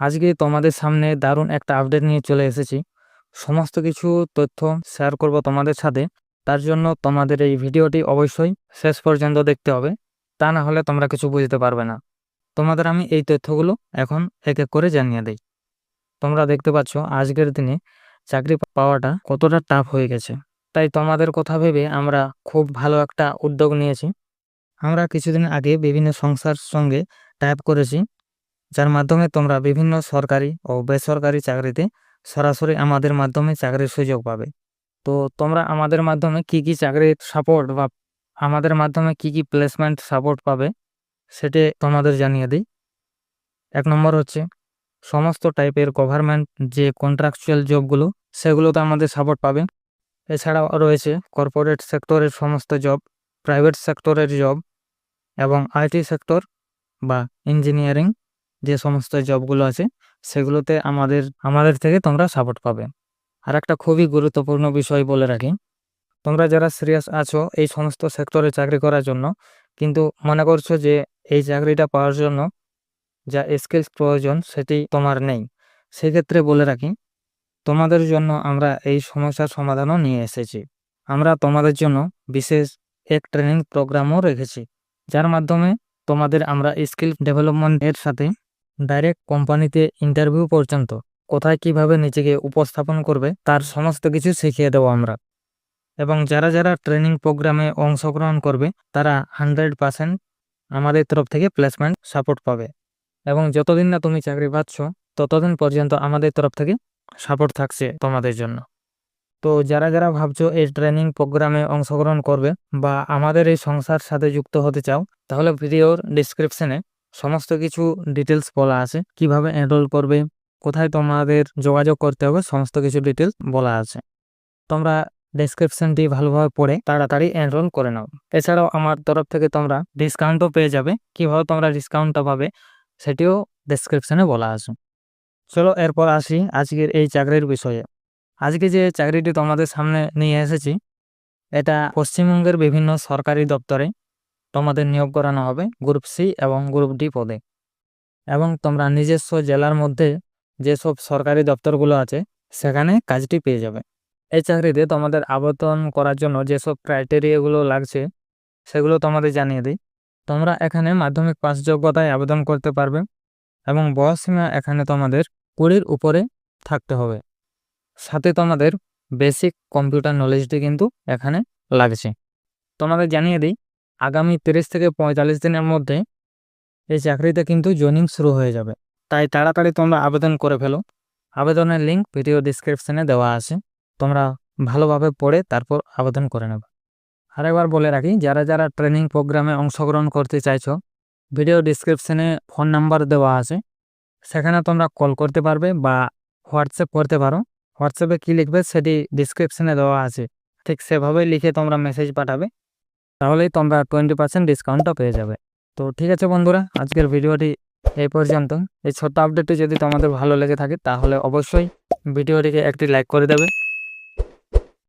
আজকে তোমাদের সামনে দারুণ একটা আপডেট নিয়ে চলে এসেছি। সমস্ত কিছু তথ্য শেয়ার করব তোমাদের সাথে। তার জন্য তোমাদের এই ভিডিওটি অবশ্যই শেষ পর্যন্ত দেখতে হবে। তা না হলে তোমরা কিছু বুঝতে পারবে না। তোমাদের আমি এই তথ্যগুলো এখন এক এক করে জানিয়ে দিই। তোমরা দেখতে পাচ্ছ আজকের দিনে চাকরি পাওয়াটা কতটা টাফ হয়ে গেছে। তাই তোমাদের কথা ভেবে আমরা খুব ভালো একটা উদ্যোগ নিয়েছি। আমরা কিছুদিন আগে বিভিন্ন সংস্থার সঙ্গে টাইপ করেছি। যার মাধ্যমে তোমরা বিভিন্ন সরকারি ও বেসরকারি চাকরিতে সরাসরি আমাদের মাধ্যমে চাকরির সুযোগ পাবে। তো তোমরা আমাদের মাধ্যমে কি কি চাকরির সাপোর্ট বা আমাদের মাধ্যমে কি কি প্লেসমেন্ট সাপোর্ট পাবে সেটি তোমাদের জানিয়ে দিই। এক নম্বর হচ্ছে সমস্ত টাইপের গভর্নমেন্ট যে কন্ট্রাকচুয়াল জবগুলো সেগুলোতে আমাদের সাপোর্ট পাবে। এছাড়াও রয়েছে কর্পোরেট সেক্টরের সমস্ত জব প্রাইভেট সেক্টরের জব এবং আইটি সেক্টর বা ইঞ্জিনিয়ারিং যে সমস্ত জবগুলো আছে, সেগুলোতে আমাদের আমাদের থেকে তোমরা সাপোর্ট পাবে। আর একটা খুবই গুরুত্বপূর্ণ বিষয় বলে রাখি, তোমরা যারা সিরিয়াস আছো এই সমস্ত সেক্টরে চাকরি করার জন্য, কিন্তু মনে করছ যে এই চাকরিটা পাওয়ার জন্য যা স্কিলস প্রয়োজন সেটি তোমার নেই, সেক্ষেত্রে বলে রাখি, তোমাদের জন্য আমরা এই সমস্যার সমাধানও নিয়ে এসেছি। আমরা তোমাদের জন্য বিশেষ এক ট্রেনিং প্রোগ্রামও রেখেছি, যার মাধ্যমে তোমাদের আমরা স্কিল ডেভেলপমেন্টের সাথে ডাইরেক্ট কোম্পানিতে ইন্টারভিউ পর্যন্ত কোথায় কীভাবে নিজেকে উপস্থাপন করবে তার সমস্ত কিছু শিখিয়ে দেবো আমরা। এবং যারা যারা ট্রেনিং প্রোগ্রামে অংশগ্রহণ করবে, তারা হান্ড্রেড পার্সেন্ট আমাদের তরফ থেকে প্লেসমেন্ট সাপোর্ট পাবে। এবং যতদিন না তুমি চাকরি পাচ্ছ, ততদিন পর্যন্ত আমাদের তরফ থেকে সাপোর্ট থাকছে তোমাদের জন্য। তো যারা যারা ভাবছ এই ট্রেনিং প্রোগ্রামে অংশগ্রহণ করবে বা আমাদের এই সংস্থার সাথে যুক্ত হতে চাও, তাহলে ভিডিওর ডিসক্রিপশনে সমস্ত কিছু ডিটেলস বলা আছে। কীভাবে এনরোল করবে? কোথায় তোমাদের যোগাযোগ করতে হবে? সমস্ত কিছু ডিটেলস বলা আছে। তোমরা ডেসক্রিপশনটি ভালোভাবে পড়ে তাড়াতাড়ি এনরোল করে নাও। এছাড়াও আমার তরফ থেকে তোমরা ডিসকাউন্টও পেয়ে যাবে। কীভাবে তোমরা ডিসকাউন্টটা পাবে সেটিও ডেসক্রিপশনে বলা আছে। চলো এরপর আসি আজকের এই চাকরির বিষয়ে। আজকে যে চাকরিটি তোমাদের সামনে নিয়ে এসেছি, এটা পশ্চিমবঙ্গের বিভিন্ন সরকারি দপ্তরে তোমাদের নিয়োগ করানো হবে গ্রুপ সি এবং গ্রুপ ডি পদে। এবং তোমরা নিজস্ব জেলার মধ্যে যেসব সরকারি দপ্তরগুলো আছে, সেখানে কাজটি পেয়ে যাবে। এই চাকরিতে তোমাদের আবেদন করার জন্য যেসব ক্রাইটেরিয়াগুলো লাগছে, সেগুলো তোমাদের জানিয়ে দিই। তোমরা এখানে মাধ্যমিক পাস যোগ্যতায় আবেদন করতে পারবে এবং বয়সসীমা এখানে তোমাদের কুড়ির উপরে থাকতে হবে। সাথে তোমাদের বেসিক কম্পিউটার নলেজটি কিন্তু এখানে লাগছে। তোমাদের জানিয়ে দিই আগামী তিরিশ থেকে পঁয়তাল্লিশ দিনের মধ্যে এই চাকরিতে কিন্তু জয়েনিং শুরু হয়ে যাবে। তাই তাড়াতাড়ি তোমরা আবেদন করে ফেলো। আবেদনের লিঙ্ক ভিডিও ডিসক্রিপশনে দেওয়া আছে। তোমরা ভালোভাবে পড়ে তারপর আবেদন করে নেবে। আরেকবার বলে রাখি, যারা যারা ট্রেনিং প্রোগ্রামে অংশগ্রহণ করতে চাইছো, ভিডিও ডিসক্রিপশনে ফোন নাম্বার দেওয়া আছে। সেখানে তোমরা কল করতে পারবে বা হোয়াটসঅ্যাপ করতে পারো। হোয়াটসঅ্যাপে কী লিখবে সেটি ডিসক্রিপশনে দেওয়া আছে। ঠিক সেভাবেই লিখে তোমরা মেসেজ পাঠাবে। তাহলেই তোমরা টোয়েন্টি পার্সেন্ট ডিসকাউন্টটা পেয়ে যাবে। তো ঠিক আছে বন্ধুরা, আজকের ভিডিওটি এই পর্যন্ত এই ছোট্ট আপডেটটি যদি তোমাদের ভালো লেগে থাকে, তাহলে অবশ্যই ভিডিওটিকে একটি লাইক করে দেবে।